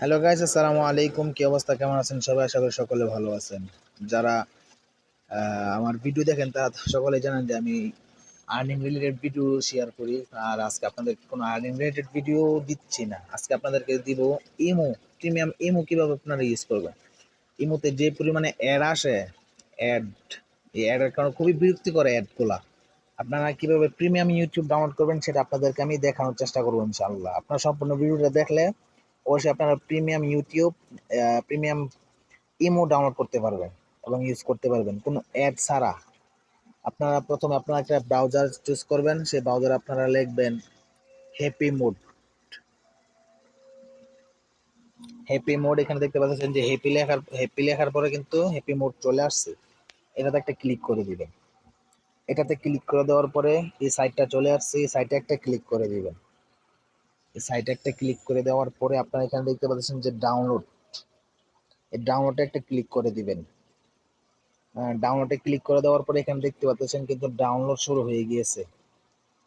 Hello guys আসসালামু আলাইকুম। কি অবস্থা? কেমন আছেন? সবাই আশা করি সকলে ভালো আছেন। যারা আমার ভিডিও দেখেন, তারা সকলে জানেন যে আমি আর্নিং রিলেটেড ভিডিও শেয়ার করি। আর আজকে আপনাদের কোনো আর্নিং রিলেটেড ভিডিও দিচ্ছি না। আজকে আপনাদেরকে দিব ইমো প্রিমিয়াম ইমো কীভাবে আপনারা ইউজ করবেন। ইমোতে যে পরিমাণে অ্যাড আসে অ্যাড এই অ্যাডের কারণে খুবই বিরক্তিকর অ্যাডগুলা আপনারা কীভাবে প্রিমিয়াম ইউটিউব ডাউনলোড করবেন, সেটা আপনাদেরকে আমি দেখানোর চেষ্টা করব ইনশাআল্লাহ। আপনারা সম্পূর্ণ ভিডিওটা দেখলে অবশ্যই আপনারা premium YouTube premium imo download করতে পারবেন এবং ইউজ করতে পারবেন। কোনো অ্যাড ছাড়া। আপনারা প্রথমে আপনারা একটা ব্রাউজার চুজ করবেন, সেই ব্রাউজার আপনারা লিখবেন হ্যাপি মোড হ্যাপি মোড এখানে দেখতে পাচ্ছেন যে হ্যাপি লেখার হ্যাপি লেখার পরে কিন্তু হ্যাপি মোড চলে আসছে। এটাতে একটা ক্লিক করে দিবেন। এটাতে ক্লিক করে দেওয়ার পরে এই সাইটটা চলে আসছে, এই সাইটে একটা ক্লিক করে দিবেন। সাইটে একটা ক্লিক করে দেওয়ার পরে আপনারা এখানে দেখতে পাচ্ছেন যে ডাউনলোড এই ডাউনলোডে একটা ক্লিক করে দিবেন। ডাউনলোডে ক্লিক করে দেওয়ার পরে এখানে দেখতে পাচ্ছেন কিন্তু ডাউনলোড শুরু হয়ে গিয়েছে।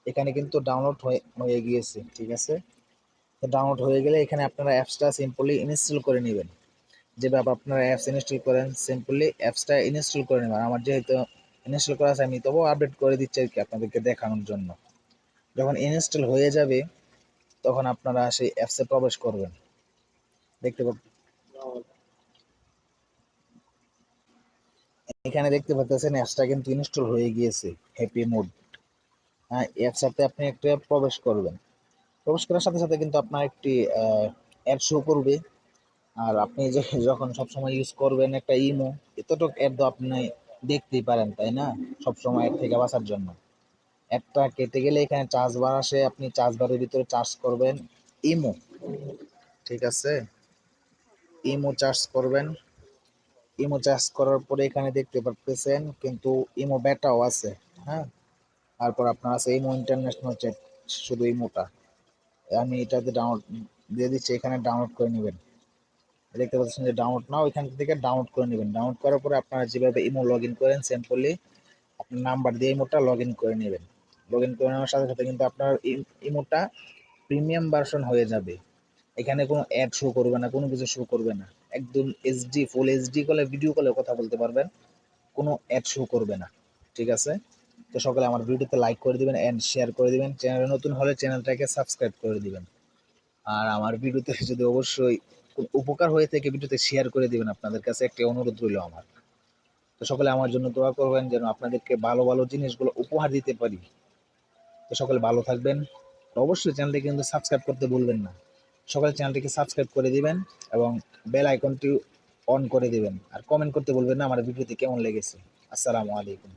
এখানে কিন্তু ডাউনলোড হয়ে হয়ে গিয়েছে, ঠিক আছে? তো ডাউনলোড হয়ে গেলে এখানে আপনারা অ্যাপসটা সিম্পলি ইনস্টল করে নেবেন। যেভাবে আপনারা অ্যাপস ইনস্টল করেন সিম্পলি অ্যাপসটা ইনস্টল করে নেবেন। আমার যেহেতু ইনস্টল করা আছে, আমি তবুও আপডেট করে দিচ্ছি আর কি আপনাদেরকে দেখানোর জন্য। যখন ইনস্টল হয়ে যাবে তখন আপনারা সেই অ্যাপসে প্রবেশ করবেন। দেখতে এখানে দেখতে পাচ্ছেন অ্যাপসটা কিন্তু ইনস্টল হয়ে গিয়েছে হ্যাপি মোড হ্যাঁ অ্যাপসটাতে আপনি একটা প্রবেশ করবেন। প্রবেশ করার সাথে সাথে কিন্তু আপনার একটি অ্যাড শো করবে। আর আপনি যে যখন সবসময় ইউজ করবেন একটা ইমো এতটুকু অ্যাড তো আপনি দেখতেই পারেন, তাই না? সবসময় অ্যাড থেকে বাঁচার জন্য। অ্যাডটা কেটে গেলে এখানে চার্জ বার আসে, আপনি চার্জ বারের ভিতরে চার্জ করবেন ইমো। ঠিক আছে? ইমো চার্জ করবেন। ইমো চার্জ করার পরে এখানে দেখতে পারতেছেন কিন্তু ইমো ব্যাটাও আছে হ্যাঁ? তারপর আপনার আছে ইমো ইন্টারন্যাশনাল চ্যাট, শুধু ইমোটা। আমি এটাতে ডাউনলোড দিয়ে দিচ্ছি, এখানে ডাউনলোড করে নেবেন। দেখতে পাচ্ছেন যে ডাউনলোড নাও, এখান থেকে ডাউনলোড করে নেবেন। ডাউনলোড করার পরে আপনারা যেভাবে ইমো লগ ইন করেন সিম্পলি আপনার নাম্বার দিয়ে ইমোটা লগ ইন করে নেবেন। লগ ইন করে নেওয়ার সাথে সাথে কিন্তু আপনার ইমোটা প্রিমিয়াম ভার্সন হয়ে যাবে। এখানে কোনো অ্যাড শো করবে না, কোনো কিছু শো করবে না। একদম এইচডি ফুল এইচডি কলে ভিডিও কলে কথা বলতে পারবেন, কোনো অ্যাড শো করবে না, ঠিক আছে? তো সকালে আমার ভিডিওতে লাইক করে দিবেন অ্যান্ড শেয়ার করে দিবেন। চ্যানেলে নতুন হলে চ্যানেলটাকে সাবস্ক্রাইব করে দিবেন। আর আমার ভিডিওতে যদি অবশ্যই উপকার হয়ে থাকে, ভিডিওতে শেয়ার করে দিবেন আপনাদের কাছে, একটা অনুরোধ রইল আমার। তো সকলে আমার জন্য দোয়া করবেন যেন আপনাদেরকে ভালো ভালো জিনিসগুলো উপহার দিতে পারি। তো সকলে ভালো থাকবেন। অবশ্যই চ্যানেলটি কিন্তু সাবস্ক্রাইব করতে ভুলবেন না। সকলে চ্যানেলটিকে সাবস্ক্রাইব করে দিবেন এবং বেল আইকনটি অন করে দিবেন। আর কমেন্ট করতে বলবেন না আমার ভিডিওতে কেমন লেগেছে। আসসালামু আলাইকুম।